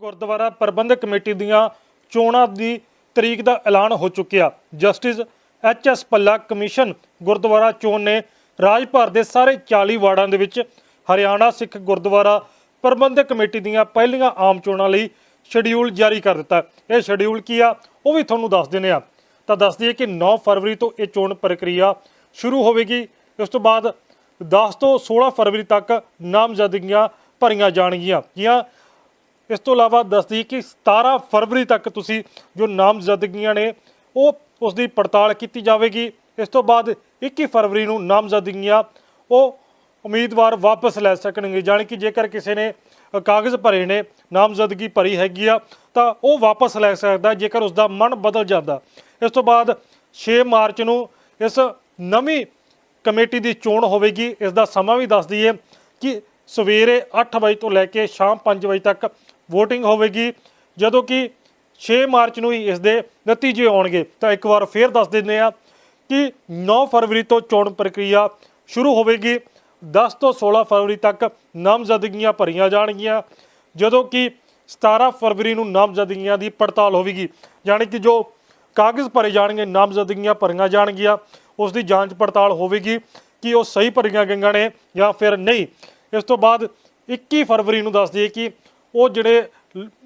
ਗੁਰਦੁਆਰਾ ਪ੍ਰਬੰਧਕ committee ਦੀਆਂ ਚੋਣਾਂ ਦੀ ਤਰੀਕ ਦਾ ਐਲਾਨ ਹੋ ਚੁੱਕਿਆ। Justice H S Palla commission Gurdwara ਚੋਣ ਨੇ ਰਾਜ ਭਰ ਦੇ ਸਾਰੇ 40 ਵਾਰਡਾਂ ਦੇ ਵਿੱਚ ਹਰਿਆਣਾ ਸਿੱਖ ਗੁਰਦੁਆਰਾ ਪ੍ਰਬੰਧਕ ਕਮੇਟੀ ਦੀਆਂ ਪਹਿਲੀਆਂ ਆਮ ਚੋਣਾਂ ਲਈ ਸ਼ਡਿਊਲ ਜਾਰੀ ਕਰ ਦਿੱਤਾ। ਇਹ ਸ਼ਡਿਊਲ ਕੀ ਆ, ਉਹ ਵੀ ਤੁਹਾਨੂੰ ਦੱਸ ਦਿੰਦੇ ਆ ਤਾਂ ਦੱਸ ਦਈਏ ਕਿ 9 ਫਰਵਰੀ ਤੋਂ ਇਹ ਚੋਣ ਪ੍ਰਕਿਰਿਆ ਸ਼ੁਰੂ ਹੋਵੇਗੀ। ਇਸ ਤੋਂ ਬਾਅਦ 10 ਤੋਂ 16 ਫਰਵਰੀ ਤੱਕ ਨਾਮਜ਼ਦਗੀਆਂ ਭਰੀਆਂ ਜਾਣਗੀਆਂ। ਜਾਂ ਇਸ ਤੋਂ ਇਲਾਵਾ ਦੱਸਦੀ ਕਿ 17 ਫਰਵਰੀ ਤੱਕ ਤੁਸੀਂ ਜੋ ਨਾਮਜ਼ਦਗੀਆਂ ਨੇ, ਉਹ ਉਸ ਦੀ ਪੜਤਾਲ ਕੀਤੀ ਜਾਵੇਗੀ। ਇਸ ਤੋਂ ਬਾਅਦ 21 ਫਰਵਰੀ ਨੂੰ ਨਾਮਜ਼ਦਗੀਆਂ ਉਹ ਉਮੀਦਵਾਰ ਵਾਪਸ ਲੈ ਸਕਣਗੇ। ਜਾਣੀ ਕਿ ਜੇਕਰ ਕਿਸੇ ਨੇ ਕਾਗਜ਼ ਭਰੇ ਨੇ, ਨਾਮਜ਼ਦਗੀ ਭਰੀ ਹੈਗੀ ਆ, ਤਾਂ ਉਹ ਵਾਪਸ ਲੈ ਸਕਦਾ ਜੇਕਰ ਉਸ ਦਾ ਮਨ ਬਦਲ ਜਾਂਦਾ। ਇਸ ਤੋਂ ਬਾਅਦ 6 ਮਾਰਚ ਨੂੰ ਇਸ ਨਵੀਂ ਕਮੇਟੀ ਦੀ ਚੋਣ ਹੋਵੇਗੀ। ਇਸ ਦਾ ਸਮਾਂ ਵੀ ਦੱਸ ਦਈਏ ਕਿ ਸਵੇਰੇ 8 ਵਜੇ ਤੋਂ ਲੈ ਕੇ ਸ਼ਾਮ 5 ਵਜੇ ਤੱਕ VOTING ਹੋਵੇਗੀ। ਜਦੋਂ ਕਿ 6 ਮਾਰਚ ਨੂੰ ਹੀ ਇਸ ਦੇ ਨਤੀਜੇ ਆਉਣਗੇ, ਤਾਂ ਇੱਕ ਵਾਰ ਫੇਰ ਦੱਸ ਦਿੰਦੇ ਆ ਕਿ 9 ਫਰਵਰੀ ਤੋਂ ਚੋਣ ਪ੍ਰਕਿਰਿਆ ਸ਼ੁਰੂ ਹੋਵੇਗੀ। 10 ਤੋਂ 16 ਫਰਵਰੀ ਤੱਕ ਨਾਮਜ਼ਦਗੀਆਂ ਭਰੀਆਂ ਜਾਣਗੀਆਂ। ਜਦੋਂ ਕਿ 17 ਫਰਵਰੀ ਨੂੰ ਨਾਮਜ਼ਦਗੀਆਂ ਦੀ ਪੜਤਾਲ ਹੋਵੇਗੀ, ਯਾਨੀ ਕਿ ਜੋ ਕਾਗਜ਼ ਭਰੇ ਜਾਣਗੇ, ਨਾਮਜ਼ਦਗੀਆਂ ਭਰੀਆਂ ਜਾਣਗੀਆਂ, ਉਸ ਦੀ ਜਾਂਚ ਪੜਤਾਲ ਹੋਵੇਗੀ ਕਿ ਉਹ ਸਹੀ ਭਰੀਆਂ ਗਈਆਂ ਨੇ ਜਾਂ ਫਿਰ ਨਹੀਂ। ਇਸ ਤੋਂ ਬਾਅਦ 21 ਫਰਵਰੀ ਨੂੰ ਦੱਸ ਦਈਏ ਕਿ ਉਹ ਜਿਹੜੇ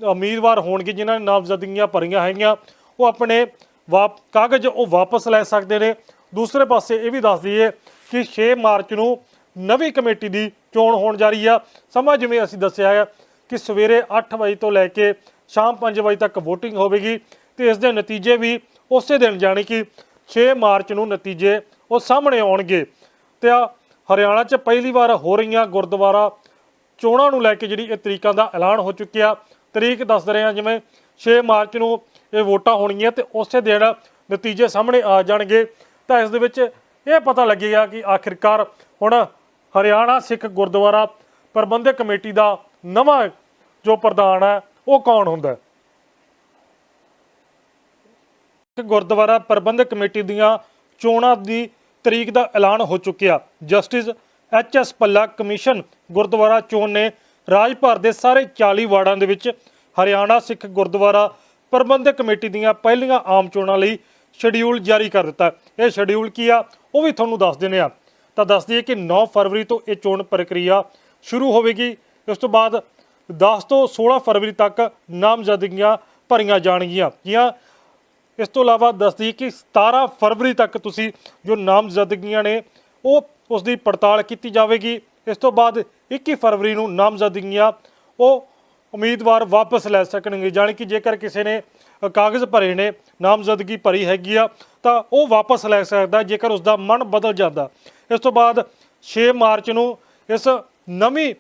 ਉਮੀਦਵਾਰ ਹੋਣਗੇ, ਜਿਨ੍ਹਾਂ ਨੇ ਨਾਮਜ਼ਦਗੀਆਂ ਭਰੀਆਂ ਹੈਗੀਆਂ, ਉਹ ਆਪਣੇ ਵਾਪ, ਕਾਗਜ਼ ਉਹ ਵਾਪਸ ਲੈ ਸਕਦੇ ਨੇ। ਦੂਸਰੇ ਪਾਸੇ ਇਹ ਵੀ ਦੱਸ ਦਈਏ ਕਿ 6 ਮਾਰਚ ਨੂੰ ਨਵੀਂ ਕਮੇਟੀ ਦੀ ਚੋਣ ਹੋਣ ਜਾ ਰਹੀ ਆ। ਸਮਾਂ ਜਿਵੇਂ ਅਸੀਂ ਦੱਸਿਆ ਹੈ ਕਿ ਸਵੇਰੇ 8 ਵਜੇ ਤੋਂ ਲੈ ਕੇ ਸ਼ਾਮ 5 ਵਜੇ ਤੱਕ VOTING ਹੋਵੇਗੀ ਤੇ ਇਸ ਦੇ ਨਤੀਜੇ ਵੀ ਉਸੇ ਦਿਨ ਜਾਣੀ ਕਿ 6 ਮਾਰਚ ਨੂੰ ਨਤੀਜੇ ਉਹ ਸਾਹਮਣੇ ਆਉਣਗੇ। ਤੇ ਹਰਿਆਣਾ 'ਚ ਪਹਿਲੀ ਵਾਰ ਹੋ ਰਹੀਆਂ ਗੁਰਦੁਆਰਾ ਚੋਣਾਂ ਨੂੰ ਲੈ ਕੇ ਜਿਹੜੀ ਇਹ ਤਰੀਕਾਂ ਦਾ ਐਲਾਨ ਹੋ ਚੁੱਕਿਆ। ਤਰੀਕ ਦੱਸ ਰਹੇ ਹਾਂ, ਜਿਵੇਂ 6 ਮਾਰਚ ਨੂੰ ਇਹ ਵੋਟਾਂ ਹੋਣਗੀਆਂ ਤੇ ਉਸੇ ਦਿਨ ਨਤੀਜੇ ਸਾਹਮਣੇ ਆ ਜਾਣਗੇ। ਤਾਂ ਇਸ ਦੇ ਵਿੱਚ ਇਹ ਪਤਾ ਲੱਗੇਗਾ ਕਿ ਆਖਿਰਕਾਰ ਹੁਣ ਹਰਿਆਣਾ, ਸਿੱਖ ਗੁਰਦੁਆਰਾ ਪ੍ਰਬੰਧਕ ਕਮੇਟੀ ਦਾ ਨਵਾਂ ਜੋ ਪ੍ਰਧਾਨ ਹੈ, ਉਹ ਕੌਣ ਹੁੰਦਾ ਹੈ? ਗੁਰਦੁਆਰਾ ਪ੍ਰਬੰਧਕ ਕਮੇਟੀ ਦੀਆਂ ਚੋਣਾਂ ਦੀ ਤਰੀਕ ਦਾ ਐਲਾਨ ਹੋ ਚੁੱਕਿਆ। Justice H S Palla commission Gurdwara ਚੋਣ ਨੇ ਰਾਜ ਭਰ ਦੇ ਸਾਰੇ 40 ਵਾਰਡਾਂ ਦੇ ਵਿੱਚ ਹਰਿਆਣਾ, ਸਿੱਖ ਗੁਰਦੁਆਰਾ ਪ੍ਰਬੰਧਕ ਕਮੇਟੀ ਦੀਆਂ ਪਹਿਲੀਆਂ ਆਮ ਚੋਣਾਂ ਲਈ ਸ਼ਡਿਊਲ ਜਾਰੀ ਕਰ ਦਿੱਤਾ ਇਹ ਸ਼ਡਿਊਲ ਕੀ ਆ, ਉਹ ਵੀ ਤੁਹਾਨੂੰ ਦੱਸ ਦਿੰਦੇ ਆ ਤਾਂ ਦੱਸ ਦਈਏ ਕਿ 9 ਫਰਵਰੀ ਤੋਂ ਇਹ ਚੋਣ ਪ੍ਰਕਿਰਿਆ ਸ਼ੁਰੂ ਹੋਵੇਗੀ। ਇਸ ਤੋਂ ਬਾਅਦ 10 ਤੋਂ 16 ਫਰਵਰੀ ਤੱਕ ਨਾਮਜ਼ਦਗੀਆਂ ਭਰੀਆਂ ਜਾਣਗੀਆਂ। ਜਾਂ ਇਸ ਤੋਂ ਇਲਾਵਾ ਦੱਸਦੀ ਕਿ 17 ਫਰਵਰੀ ਤੱਕ ਤੁਸੀਂ ਜੋ ਨਾਮਜ਼ਦਗੀਆਂ ਨੇ, ਉਹ ਉਸ ਦੀ ਪੜਤਾਲ ਕੀਤੀ ਜਾਵੇਗੀ। ਇਸ ਤੋਂ ਬਾਅਦ 21 ਫਰਵਰੀ ਨੂੰ ਨਾਮਜ਼ਦਗੀਆਂ ਉਹ ਉਮੀਦਵਾਰ ਵਾਪਸ ਲੈ ਸਕਣਗੇ। ਜਾਣੀ ਕਿ ਜੇਕਰ ਕਿਸੇ ਨੇ ਕਾਗਜ਼ ਭਰੇ ਨੇ, ਨਾਮਜ਼ਦਗੀ ਭਰੀ ਹੈਗੀ ਆ, ਤਾਂ ਉਹ ਵਾਪਸ ਲੈ ਸਕਦਾ ਜੇਕਰ ਉਸ ਦਾ ਮਨ ਬਦਲ ਜਾਂਦਾ। ਇਸ ਤੋਂ ਬਾਅਦ 6 ਮਾਰਚ ਨੂੰ ਇਸ ਨਵੀਂ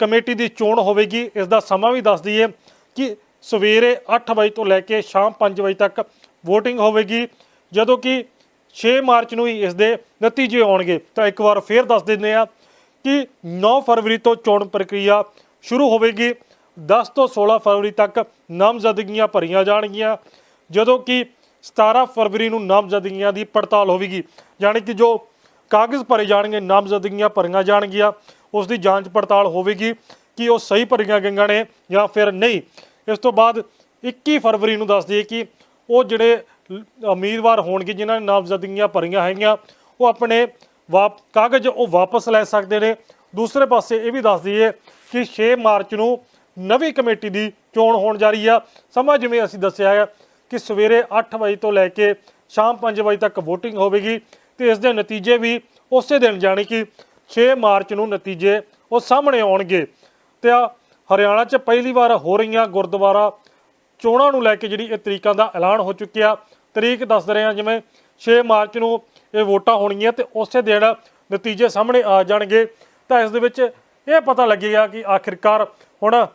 ਕਮੇਟੀ ਦੀ ਚੋਣ ਹੋਵੇਗੀ। ਇਸ ਦਾ ਸਮਾਂ ਵੀ ਦੱਸ ਦਈਏ ਕਿ ਸਵੇਰੇ 8 ਵਜੇ ਤੋਂ ਲੈ ਕੇ ਸ਼ਾਮ 5 ਵਜੇ ਤੱਕ VOTING ਹੋਵੇਗੀ। ਜਦੋਂ ਕਿ 6 ਮਾਰਚ ਨੂੰ ਹੀ ਇਸ ਦੇ ਨਤੀਜੇ ਆਉਣਗੇ। ਤਾਂ ਇੱਕ ਵਾਰ ਫੇਰ ਦੱਸ ਦਿੰਦੇ ਆ ਕਿ 9 ਫਰਵਰੀ ਤੋਂ ਚੋਣ ਪ੍ਰਕਿਰਿਆ ਸ਼ੁਰੂ ਹੋਵੇਗੀ। 10 ਤੋਂ 16 ਫਰਵਰੀ ਤੱਕ ਨਾਮਜ਼ਦਗੀਆਂ ਭਰੀਆਂ ਜਾਣਗੀਆਂ, ਜਦੋਂ ਕਿ 17 ਫਰਵਰੀ ਨੂੰ ਨਾਮਜ਼ਦਗੀਆਂ ਦੀ ਪੜਤਾਲ ਹੋਵੇਗੀ। ਯਾਨੀ ਕਿ ਜੋ ਕਾਗਜ਼ ਭਰੇ ਜਾਣਗੇ, ਨਾਮਜ਼ਦਗੀਆਂ ਭਰੀਆਂ ਜਾਣਗੀਆਂ, ਉਸ ਦੀ ਜਾਂਚ ਪੜਤਾਲ ਹੋਵੇਗੀ ਕਿ ਉਹ ਸਹੀ ਭਰੀਆਂ ਗਈਆਂ ਨੇ ਜਾਂ ਫਿਰ ਨਹੀਂ। ਇਸ ਤੋਂ ਬਾਅਦ 21 ਫਰਵਰੀ ਨੂੰ ਦੱਸ ਦਈਏ ਕਿ ਉਹ ਜਿਹੜੇ ਉਮੀਦਵਾਰ ਹੋਣਗੇ ਜਿਨ੍ਹਾਂ ਨੇ ਨਾਮਜ਼ਦਗੀਆਂ ਭਰੀਆਂ ਹੈਗੀਆਂ, ਉਹ ਆਪਣੇ ਵਾਪ, ਕਾਗਜ਼ ਉਹ ਵਾਪਸ ਲੈ ਸਕਦੇ ਨੇ। ਦੂਸਰੇ ਪਾਸੇ ਇਹ ਵੀ ਦੱਸ ਦਈਏ ਕਿ 6 ਮਾਰਚ ਨੂੰ ਨਵੀਂ ਕਮੇਟੀ ਦੀ ਚੋਣ ਹੋਣ ਜਾ ਰਹੀ ਆ। ਸਮਾਂ ਜਿਵੇਂ ਅਸੀਂ ਦੱਸਿਆ ਹੈ ਕਿ ਸਵੇਰੇ 8 ਵਜੇ ਤੋਂ ਲੈ ਕੇ ਸ਼ਾਮ 5 ਵਜੇ ਤੱਕ VOTING ਹੋਵੇਗੀ ਤੇ ਇਸ ਦੇ ਨਤੀਜੇ ਵੀ ਉਸੇ ਦਿਨ ਜਾਣੀ ਕਿ 6 ਮਾਰਚ ਨੂੰ ਨਤੀਜੇ ਉਹ ਸਾਹਮਣੇ ਆਉਣਗੇ। ਤੇ ਆ ਹਰਿਆਣਾ 'ਚ ਪਹਿਲੀ ਵਾਰ ਹੋ ਰਹੀਆਂ ਗੁਰਦੁਆਰਾ ਚੋਣਾਂ ਨੂੰ ਲੈ ਕੇ ਜਿਹੜੀ ਇਹ ਤਰੀਕਾਂ ਦਾ ਐਲਾਨ ਹੋ ਚੁੱਕਿਆ। ਤਰੀਕ ਦੱਸ ਰਹੇ ਹਾਂ, ਜਿਵੇਂ 6 ਮਾਰਚ ਨੂੰ ਇਹ ਵੋਟਾਂ ਹੋਣਗੀਆਂ ਤੇ ਉਸੇ ਦਿਨ ਨਤੀਜੇ ਸਾਹਮਣੇ ਆ ਜਾਣਗੇ। ਤਾਂ ਇਸ ਦੇ ਵਿੱਚ ਇਹ ਪਤਾ ਲੱਗੇਗਾ ਕਿ ਆਖਿਰਕਾਰ ਹੁਣ